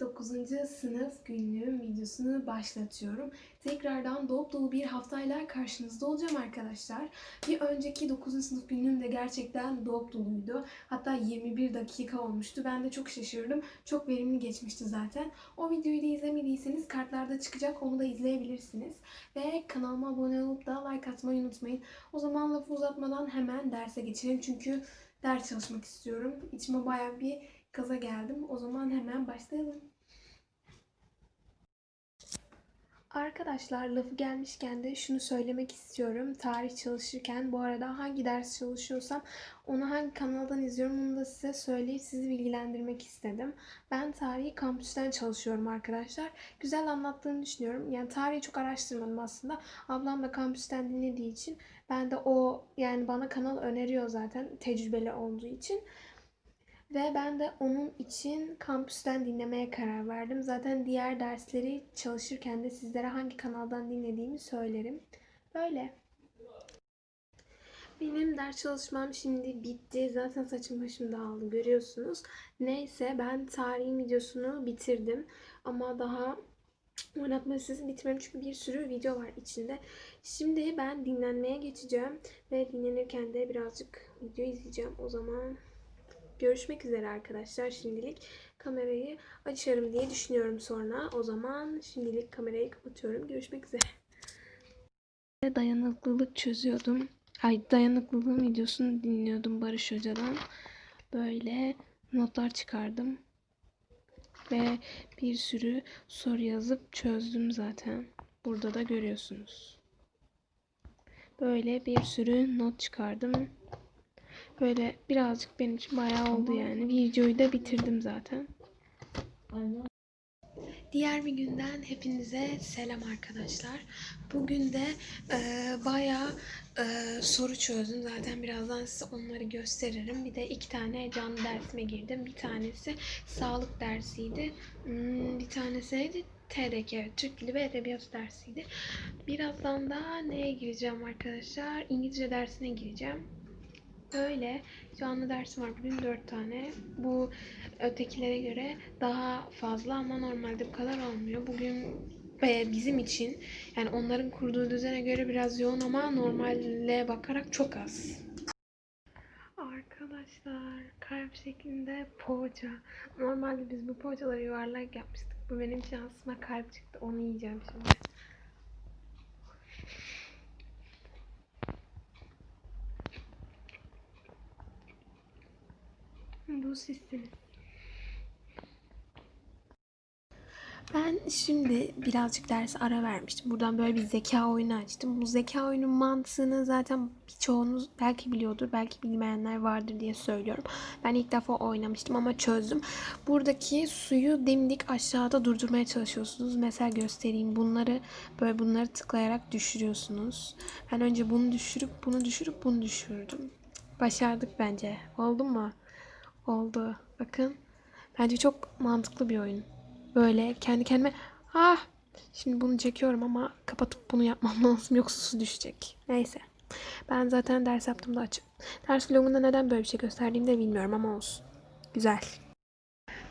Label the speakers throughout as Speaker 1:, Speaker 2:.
Speaker 1: Birlikte 9. sınıf günlüğüm videosunu başlatıyorum. Tekrardan dop dolu bir haftayla karşınızda olacağım arkadaşlar. Bir önceki 9. sınıf günlüğüm de gerçekten dop doluydu. Hatta 21 dakika olmuştu. Ben de çok şaşırdım. Çok verimli geçmişti zaten. O videoyu da izlemediyseniz kartlarda çıkacak. Onu da izleyebilirsiniz. Ve kanalıma abone olup da like atmayı unutmayın. O zaman lafı uzatmadan hemen derse geçelim. Çünkü ders çalışmak istiyorum. İçime bayağı bir gaza geldim. O zaman hemen başlayalım. Arkadaşlar lafı gelmişken de şunu söylemek istiyorum. Tarih çalışırken bu arada hangi ders çalışıyorsam onu hangi kanaldan izliyorum onu da size söyleyip sizi bilgilendirmek istedim. Ben tarihi kampüsten çalışıyorum arkadaşlar. Güzel anlattığını düşünüyorum. Yani tarihi çok araştırmadım aslında. Ablam da kampüsten dinlediği için ben de o yani bana kanal öneriyor zaten tecrübeli olduğu için. Ve ben de onun için kampüsten dinlemeye karar verdim. Zaten diğer dersleri çalışırken de sizlere hangi kanaldan dinlediğimi söylerim. Böyle. Benim ders çalışmam şimdi bitti. Zaten saçım başım dağıldı görüyorsunuz. Neyse ben tarihin videosunu bitirdim. Ama daha oynatma sesi bitmedim çünkü bir sürü video var içinde. Şimdi ben dinlenmeye geçeceğim. Ve dinlenirken de birazcık video izleyeceğim. O zaman Görüşmek üzere arkadaşlar. Şimdilik kamerayı açarım diye düşünüyorum sonra. O zaman şimdilik kamerayı kapatıyorum. Görüşmek üzere. Dayanıklılık çözüyordum. Ay dayanıklılığın videosunu dinliyordum Barış Hoca'dan. Böyle notlar çıkardım. Ve bir sürü soru yazıp çözdüm zaten. Burada da görüyorsunuz. Böyle bir sürü not çıkardım. Böyle birazcık benim için bayağı oldu yani. Videoyu da bitirdim zaten. Diğer bir günden hepinize selam arkadaşlar. Bugün de e, bayağı e, soru çözdüm. Zaten birazdan size onları gösteririm. Bir de iki tane canlı dersime girdim. Bir tanesi sağlık dersiydi. Hmm, bir tanesi neydi? TRK, Türk Dili ve Edebiyatı dersiydi. Birazdan da neye gireceğim arkadaşlar? İngilizce dersine gireceğim. Öyle. Canlı dersim var bugün 4 tane. Bu ötekilere göre daha fazla ama normalde bu kadar olmuyor. Bugün ve bizim için yani onların kurduğu düzene göre biraz yoğun ama normale bakarak çok az. Arkadaşlar kalp şeklinde poğaça. Normalde biz bu poğaçaları yuvarlak yapmıştık. Bu benim şansıma kalp çıktı. Onu yiyeceğim şimdi. Bu sizsiniz. Ben şimdi birazcık ders ara vermiştim. Buradan böyle bir zeka oyunu açtım. Bu zeka oyunun mantığını zaten birçoğunuz belki biliyordur, belki bilmeyenler vardır diye söylüyorum. Ben ilk defa oynamıştım ama çözdüm. Buradaki suyu dimdik aşağıda durdurmaya çalışıyorsunuz. Mesela göstereyim. Bunları böyle bunları tıklayarak düşürüyorsunuz. Ben önce bunu düşürüp bunu düşürüp bunu düşürdüm. Başardık bence. Oldu mu? Oldu. Bakın. Bence çok mantıklı bir oyun. Böyle kendi kendime ah şimdi bunu çekiyorum ama kapatıp bunu yapmam lazım yoksa su düşecek. Neyse. Ben zaten ders yaptığımda açık. Ders vlogunda neden böyle bir şey gösterdiğimi de bilmiyorum ama olsun. Güzel.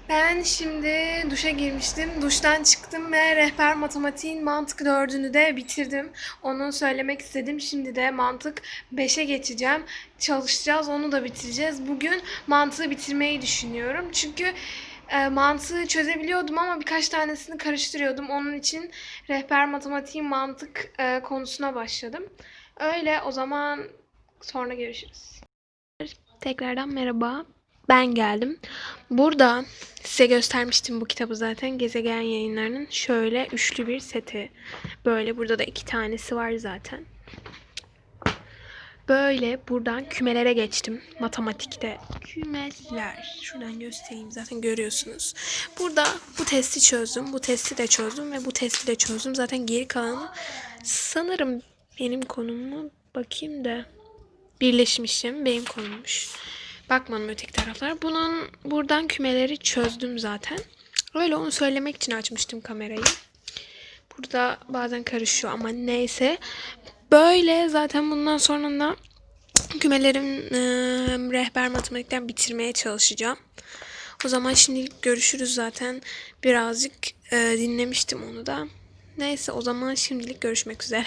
Speaker 1: Ben şimdi duşa girmiştim. Duştan çıktım ve rehber matematiğin mantık dördünü de bitirdim. Onu söylemek istedim. Şimdi de mantık 5'e geçeceğim. Çalışacağız, onu da bitireceğiz. Bugün mantığı bitirmeyi düşünüyorum. Çünkü e, mantığı çözebiliyordum ama birkaç tanesini karıştırıyordum. Onun için rehber matematiğin mantık e, konusuna başladım. Öyle o zaman sonra görüşürüz. Tekrardan merhaba. Ben geldim. Burada size göstermiştim bu kitabı zaten. Gezegen yayınlarının şöyle üçlü bir seti. Böyle burada da iki tanesi var zaten. Böyle buradan kümelere geçtim. Matematikte kümeler. Şuradan göstereyim zaten görüyorsunuz. Burada bu testi çözdüm. Bu testi de çözdüm ve bu testi de çözdüm. Zaten geri kalanı sanırım benim konumu bakayım da birleşmişim. Benim konummuş. Bakmadım öteki taraflara. Bunun buradan kümeleri çözdüm zaten. Öyle onu söylemek için açmıştım kamerayı. Burada bazen karışıyor ama neyse. Böyle zaten bundan sonra da kümelerin e, rehber matematikten bitirmeye çalışacağım. O zaman şimdilik görüşürüz zaten. Birazcık e, dinlemiştim onu da. Neyse o zaman şimdilik görüşmek üzere.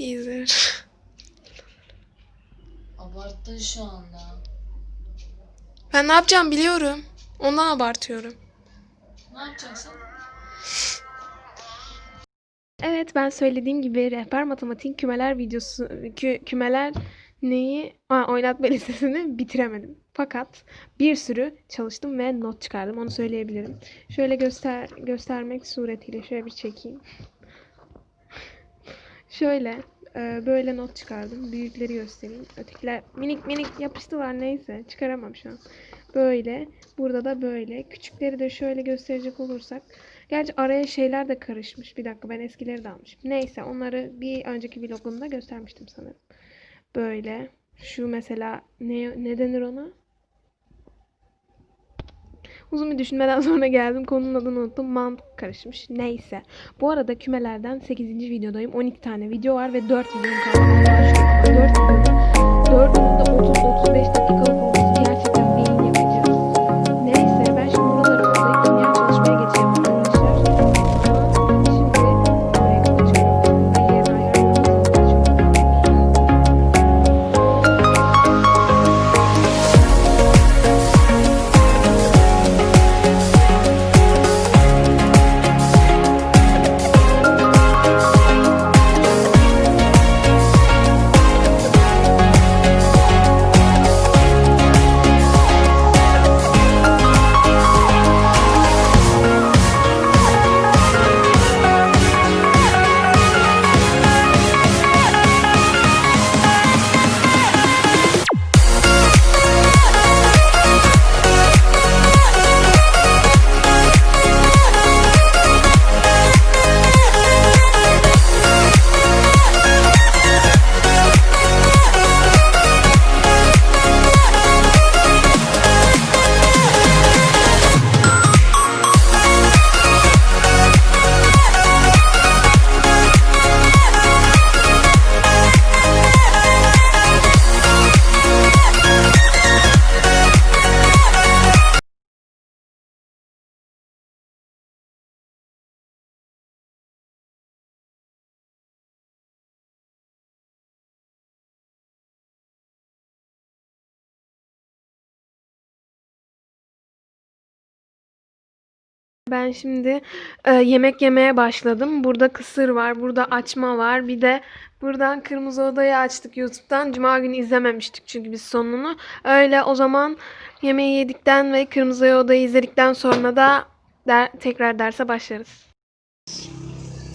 Speaker 1: Teaser.
Speaker 2: Abarttın şu anda.
Speaker 1: Ben ne yapacağım biliyorum. Ondan abartıyorum.
Speaker 2: Ne yapacaksın?
Speaker 1: Evet ben söylediğim gibi rehber matematik kümeler videosu kü- kümeler neyi ha, oynatma listesini bitiremedim. Fakat bir sürü çalıştım ve not çıkardım. Onu söyleyebilirim. Şöyle göster göstermek suretiyle şöyle bir çekeyim. Şöyle e, böyle not çıkardım. Büyükleri göstereyim. Ötekiler minik minik yapıştılar neyse. Çıkaramam şu an. Böyle. Burada da böyle. Küçükleri de şöyle gösterecek olursak. Gerçi araya şeyler de karışmış. Bir dakika ben eskileri de almışım. Neyse onları bir önceki vlogumda göstermiştim sanırım. Böyle. Şu mesela ne, ne denir ona? Uzun bir düşünmeden sonra geldim. Konunun adını unuttum. Mantık karışmış. Neyse. Bu arada kümelerden 8. videodayım. 12 tane video var ve 4 videom kaldı. Allah'a şükür. 4 videoda 4'ünün de 30-35 dakikalık Ben şimdi e, yemek yemeye başladım. Burada kısır var, burada açma var. Bir de buradan Kırmızı Oda'yı açtık YouTube'dan. Cuma günü izlememiştik çünkü biz sonunu. Öyle o zaman yemeği yedikten ve Kırmızı Oda'yı izledikten sonra da der, tekrar derse başlarız.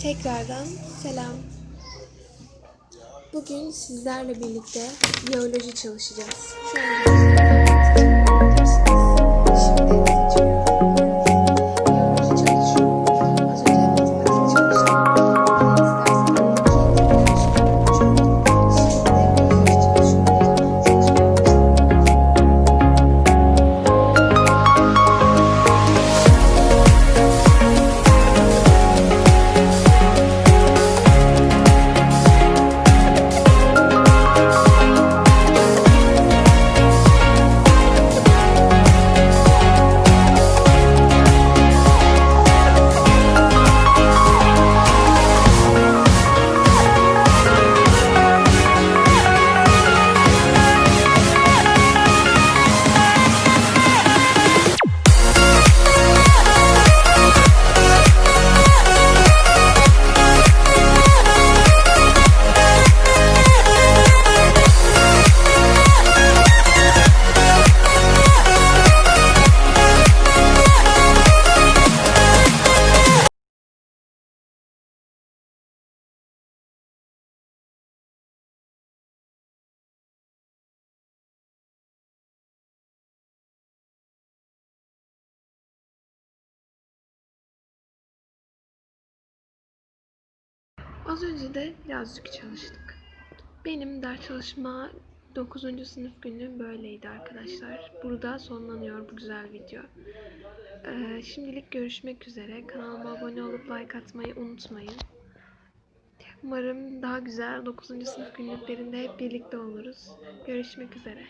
Speaker 1: Tekrardan selam. Bugün sizlerle birlikte biyoloji çalışacağız. Şu Az önce de birazcık çalıştık. Benim ders çalışma 9. sınıf günüm böyleydi arkadaşlar. Burada sonlanıyor bu güzel video. Ee, şimdilik görüşmek üzere. Kanalıma abone olup like atmayı unutmayın. Umarım daha güzel 9. sınıf günlüklerinde hep birlikte oluruz. Görüşmek üzere.